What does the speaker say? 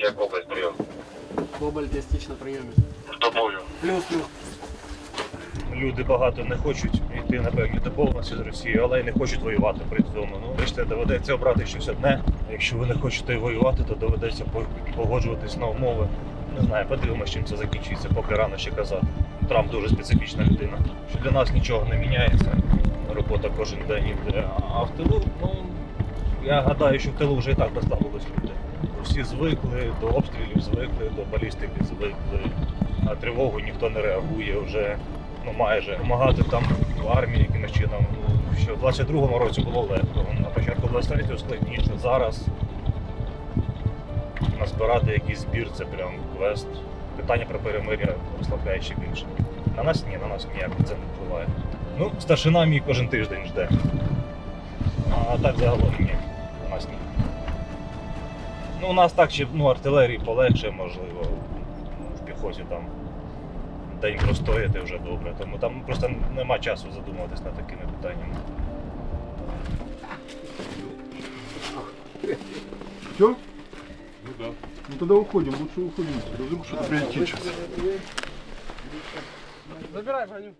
як область прийом. Кобальт на прийомі. З тобою. Плюс, плюс. Люди багато не хочуть йти на певні домовленості з Росією, але й не хочуть воювати при цьому. Ну, бачите, доведеться обрати щось одне. Якщо ви не хочете воювати, то доведеться погоджуватись на умови. Не знаю, подивимося, чим це закінчиться, поки рано ще казати. Трамп дуже специфічна людина. Що для нас нічого не міняється. Робота кожен день іде. А в тилу, ну я гадаю, що в тилу вже і так розставились люди. Всі звикли до обстрілів, звикли до балістики, звикли. На тривогу ніхто не реагує вже ну майже допомагати там в армії якимось чином. Ну, що в 22-му році було легко. На початку 23-го складніше. Зараз назбирати якийсь збір це прям квест. Питання про перемир'я розслабляє ще більше. На нас ні, на нас ніяк це не впливає. Ну, старшина мій кожен тиждень жде. А так загалом ні. На нас ні. Ну, у нас так ще ну, артилерії полегше, можливо, в піхоті там день простояти вже добре. Тому там просто нема часу задумуватись над такими питаннями. Все? Ну да. Ну тогда уходим, лучше уходим. Вдруг что-то сейчас. Забирай броню.